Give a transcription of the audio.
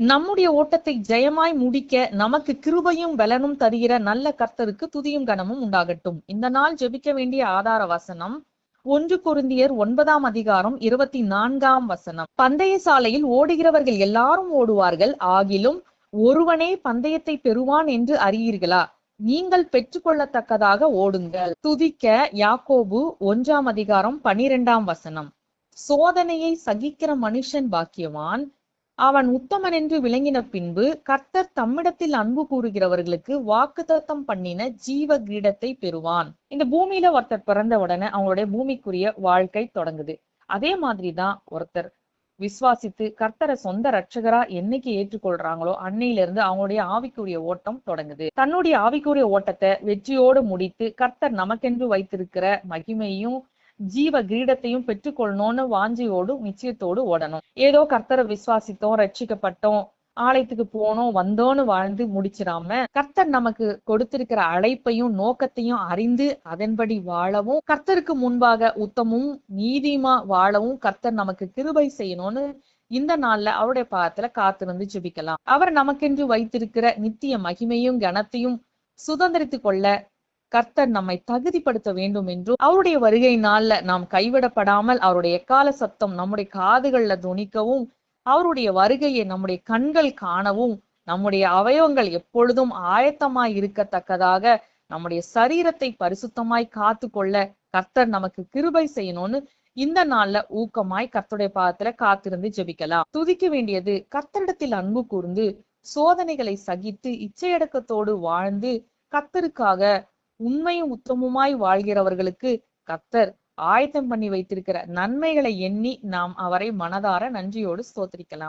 நம்முடைய ஓட்டத்தை ஜெயமாய் முடிக்க நமக்கு கிருபையும் பலனும் தருகிற நல்ல கர்த்தருக்கு துதியும் கனமும் உண்டாகட்டும். இந்த நாள் ஜெபிக்க வேண்டிய ஆதார வசனம் ஒன்று குருந்தியர் ஒன்பதாம் அதிகாரம் இருபத்தி நான்காம் வசனம். பந்தய சாலையில் ஓடுகிறவர்கள் எல்லாரும் ஓடுவார்கள் ஆகிலும் ஒருவனே பந்தயத்தை பெறுவான் என்று அறியீர்களா? நீங்கள் பெற்றுக்கொள்ளத்தக்கதாக ஓடுங்கள். துதிக்க யாக்கோபு ஒன்றாம் அதிகாரம் பனிரெண்டாம் வசனம். சோதனையை சகிக்கிற மனுஷன் பாக்கியவான் அவன் உத்தமன் என்று விளங்கின பின்பு கர்த்தர் தம்மிடத்தில் அன்பு கூறுகிறவர்களுக்கு வாக்குத்தத்தம் பண்ணின ஜீவ கிரீடத்தை பெறுவான். இந்த பூமியில ஒருத்தர் பிறந்த உடனே அவங்களுடைய பூமிக்குரிய வாழ்க்கை தொடங்குது. அதே மாதிரிதான் ஒருத்தர் விசுவாசித்து கர்த்தரை சொந்த ரட்சகரா என்னைக்கு ஏற்றுக்கொள்றாங்களோ அன்னையில இருந்து அவங்களுடைய ஆவிக்குரிய ஓட்டம் தொடங்குது. தன்னுடைய ஆவிக்குரிய ஓட்டத்தை வெற்றியோடு முடித்து கர்த்தர் நமக்கென்று வைத்திருக்கிற மகிமையும் ஜீவ கிரீடத்தையும் பெற்றுக்கொள்ளணும்னு வாஞ்சியோடு நிச்சயத்தோடு ஓடணும். ஏதோ கர்த்தரை விசுவாசித்தோம் ரட்சிக்கப்பட்டோம் ஆலயத்துக்கு போனோம் வந்தோன்னு வாழ்ந்து முடிச்சிடாம கர்த்தர் நமக்கு கொடுத்திருக்கிற அழைப்பையும் நோக்கத்தையும் அறிந்து அதன்படி வாழவும் கர்த்தருக்கு முன்பாக உத்தமும் நீதியுமா வாழவும் கர்த்தர் நமக்கு கிருபை செய்யணும்னு இந்த நாள்ல அவருடைய பாதத்துல காத்திருந்து ஜெபிக்கலாம். அவர் நமக்கென்று வைத்திருக்கிற நித்திய மகிமையும் கனத்தையும் சுதந்திரித்து கொள்ள கர்த்தர் நம்மை தகுதிப்படுத்த வேண்டும் என்றும் அவருடைய வருகை நாள்ல நாம் கைவிடப்படாமல் அவருடைய எக்கால சத்தம் நம்முடைய காதுகள்ல துணிக்கவும் அவருடைய வருகையை நம்முடைய கண்கள் காணவும் நம்முடைய அவயவங்கள் எப்பொழுதும் ஆயத்தமாய் இருக்கத்தக்கதாக நம்முடைய சரீரத்தை பரிசுத்தமாய் காத்து கொள்ள கர்த்தர் நமக்கு கிருபை செய்யணும்னு இந்த நாள்ல ஊக்கமாய் கர்த்தருடைய பாதத்துல காத்திருந்து ஜெபிக்கலாம். துதிக்க வேண்டியது கர்த்தரிடத்தில் அன்பு கூர்ந்து சோதனைகளை சகித்து இச்சையடக்கத்தோடு வாழ்ந்து கர்த்தருக்காக உண்மையும் உத்தமுமாய் வாழ்கிறவர்களுக்கு கத்தர் ஆயத்தம் பண்ணி வைத்திருக்கிற நன்மைகளை எண்ணி நாம் அவரை மனதார நன்றியோடு ஸ்தோத்திரிக்கலாம்.